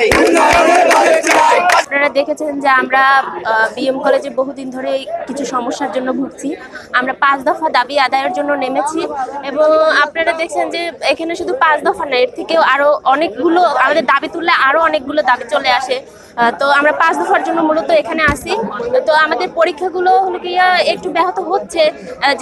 চাই আপনারা দেখেছেন যে আমরা বিএম কলেজে বহুদিন ধরে কিছু সমস্যার জন্য ভুগছি। আমরা পাঁচ দফা দাবি আদায়ের জন্য নেমেছি এবং আপনারা দেখছেন যে এখানে শুধু পাঁচ দফা না, এর থেকেও আরও অনেকগুলো, আমাদের দাবি তুললে আরও অনেকগুলো দাবি চলে আসে। তো আমরা পাঁচ দফার জন্য মূলত এখানে আসি। তো আমাদের পরীক্ষাগুলো হলো কি একটু ব্যাহত হচ্ছে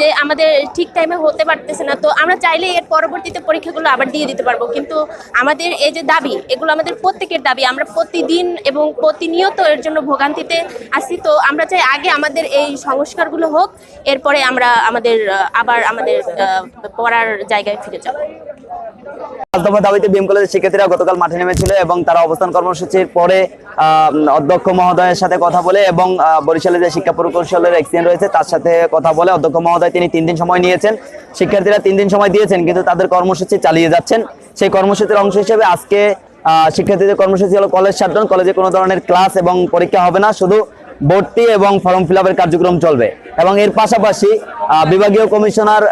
যে আমাদের ঠিক টাইমে হতে পারতেছে না। তো আমরা চাইলে এর পরবর্তীতে পরীক্ষাগুলো আবার দিয়ে দিতে পারব। কিন্তু আমাদের এই যে দাবি, এগুলো আমাদের প্রত্যেকের দাবি। আমরা প্রতিদিন এবং প্রতিনিয়ত এর জন্য ভোগান্তিতে আসি তো আমরা চাই আগে আমাদের এই সংস্কারগুলো হোক এরপরে আমরা আমাদের আবার আমাদের পড়ার জায়গায় ফিরে যাব। দাবিতে বিএম কলেজের শিক্ষার্থীরা গতকাল মাঠে নেমেছিল এবং তারা অবস্থান কর্মসূচির পরে অধ্যক্ষ মহোদয়ের সাথে কথা বলে এবং আহ, বরিশালে যে শিক্ষা প্রকৌশলের এক্সিডেন্ট রয়েছে তার সাথে কথা বলে অধ্যক্ষ মহোদয় তিনি তিন দিন সময় নিয়েছেন। শিক্ষার্থীরা তিন দিন সময় দিয়েছেন কিন্তু তাদের কর্মসূচি চালিয়ে যাচ্ছেন। সেই কর্মসূচির অংশ হিসেবে আজকে শিক্ষার্থীদের কর্মসূচি হলো কলেজ শাটডাউন কলেজে কোনো ধরনের ক্লাস এবং পরীক্ষা হবে না, শুধু ভর্তি এবং ফর্ম ফিল কার্যক্রম চলবে। এবং এর পাশাপাশি বিভাগীয় কমিশনার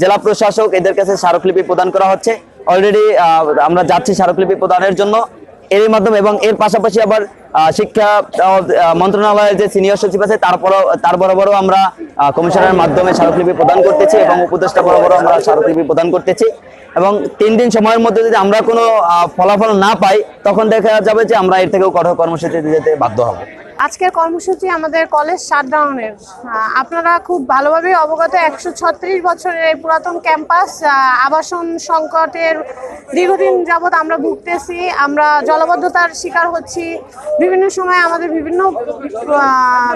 জেলা প্রশাসক, এদের কাছে স্মারকলিপি প্রদান করা হচ্ছে। অলরেডি আমরা যাচ্ছি স্মারকলিপি প্রদানের জন্য। এর মাধ্যমে এবং এর পাশাপাশি আবার শিক্ষা মন্ত্রণালয়ের যে সিনিয়র সচিব আছে, তারপরও, তার বরাবরও আমরা কমিশনের মাধ্যমে স্মারকলিপি প্রদান করতেছি এবং উপদেষ্টা বরাবরও আমরা স্মারকলিপি প্রদান করতেছি। এবং তিন দিন সময়ের মধ্যে যদি আমরা কোনো ফলাফল না পাই, তখন দেখা যাবে যে আমরা এর থেকেও কঠোর কর্মসূচিতে যেতে বাধ্য হব। আজকের কর্মসূচি আমাদের কলেজ শাটডাউনের আপনারা খুব ভালোভাবে অবগত, একশো ছত্রিশ বছরের এই পুরাতন ক্যাম্পাস আবাসন সংকটের দীর্ঘদিন যাবৎ আমরা ভুগতেছি, আমরা জলবদ্ধতার শিকার হচ্ছি। বিভিন্ন সময় আমাদের বিভিন্ন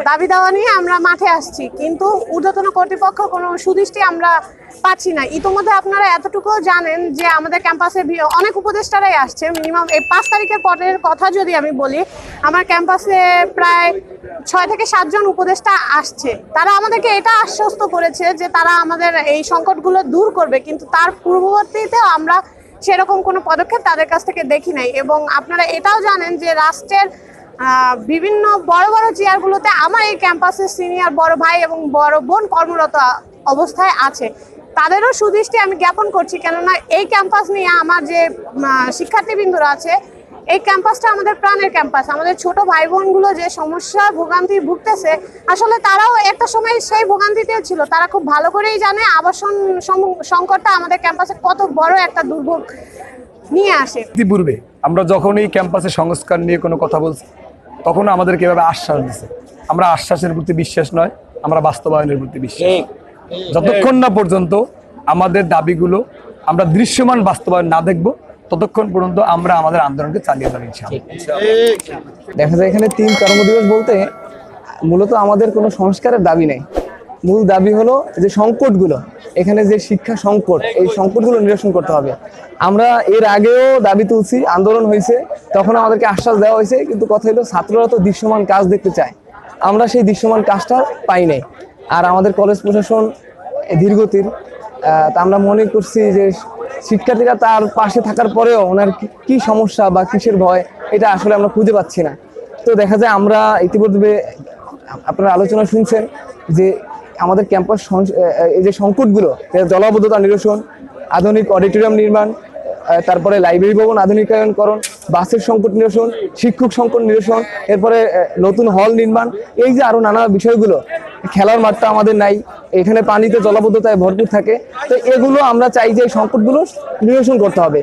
দাবি দাওয়া নিয়ে আমরা মাঠে আসছি, কিন্তু ঊর্ধ্বতন কর্তৃপক্ষ কোনো সুদৃষ্টি আমরা পাচ্ছি না। ইতোমধ্যে আপনারা এতটুকুও জানেন যে আমাদের ক্যাম্পাসে অনেক উপদেষ্টারাই আসছে। মিনিমাম এই পাঁচ তারিখের পরের কথা যদি আমি বলি, আমার ক্যাম্পাসে প্রায় ছয় থেকে সাতজন উপদেষ্টা আসছে। তারা আমাদেরকে এটা আশ্বস্ত করেছে যে তারা আমাদের এই সংকটগুলো দূর করবে, কিন্তু তার পূর্ববর্তীতেও আমরা সেরকম কোনো পদক্ষেপ তাদের কাছ থেকে দেখি নাই। এবং আপনারা এটাও জানেন যে রাষ্ট্রের বিভিন্ন বড় বড় চেয়ারগুলোতে আমার এই ক্যাম্পাসের সিনিয়র বড় ভাই এবং বড় বোন কর্মরত অবস্থায় আছে। তাদেরও সুদৃষ্টি আমি জ্ঞাপন করছি, কেননা এই ক্যাম্পাস নিয়ে আমার যে শিক্ষার্থীবৃন্দরা আছে এই ক্যাম্পাসটা আমাদের প্রাণের ক্যাম্পাস আমাদের ছোট ভাই বোনগুলো যে সমস্যা ভোগান্তি ভুগতেছে আসলে তারাও একটা সময় সেই ভোগান্তিতে ছিল। তারা খুব ভালো করেই জানে আবাসন সংকটটা আমাদের ক্যাম্পাসে কত বড় একটা দুর্ভোগ নিয়ে আসে। ইতিপূর্বে আমরা যখন এই ক্যাম্পাসে সংস্কার নিয়ে কোনো কথা বলছি তখন আমাদেরকে এভাবে আশ্বাস দিছে? আমরা আশ্বাসের প্রতি বিশ্বাস নয় আমরা বাস্তবায়নের প্রতি বিশ্বাস। যতক্ষণ না পর্যন্ত আমাদের দাবিগুলো আমরা দৃশ্যমান বাস্তবায়ন না দেখব ততক্ষণ পর্যন্ত আমরা আমাদের আন্দোলনকে চালিয়ে যাব ইনশাআল্লাহ। দেখা যায় এখানে তিন কর্মদিবস বলতে মূলত আমাদের কোনো সংস্কারের দাবি নেই। মূল দাবি হলো যে সংকটগুলো এখানে যে শিক্ষা সংকট এই সংকটগুলো নিরসন করতে হবে। আমরা এর আগেও দাবি তুলছি আন্দোলন হয়েছে তখন আমাদেরকে আশ্বাস দেওয়া হয়েছে কিন্তু কথা হলো ছাত্ররা তো দৃশ্যমান কাজ দেখতে চায়। আমরা সেই দৃশ্যমান কাজটা পাই নাই। আর আমাদের কলেজ প্রশাসন দীর্ঘতির আহ, তা আমরা মনে করছি যে শিক্ষার্থীরা তার পাশে থাকার পরেও ওনার কি- সমস্যা বা কিসের ভয়, এটা আসলে আমরা খুঁজে পাচ্ছি না। তো দেখা যায় আমরা ইতিমধ্যে আপনারা আলোচনা শুনছেন যে আমাদের ক্যাম্পাস এই যে সংকটগুলো জলাবদ্ধতা নিরসন, আধুনিক অডিটোরিয়াম নির্মাণ তারপরে লাইব্রেরি ভবন আধুনিকায়নকরণ, বাসের সংকট নিরসন, শিক্ষক সংকট নিরসন, এরপরে নতুন হল নির্মাণ, এই যে আরও নানা বিষয়গুলো খেলার মাঠটা আমাদের নাই, এখানে পানিতে জলাবদ্ধতায় ভরপুর থাকে। তো এগুলো আমরা চাই যে এই সংকটগুলো নিরসন করতে হবে।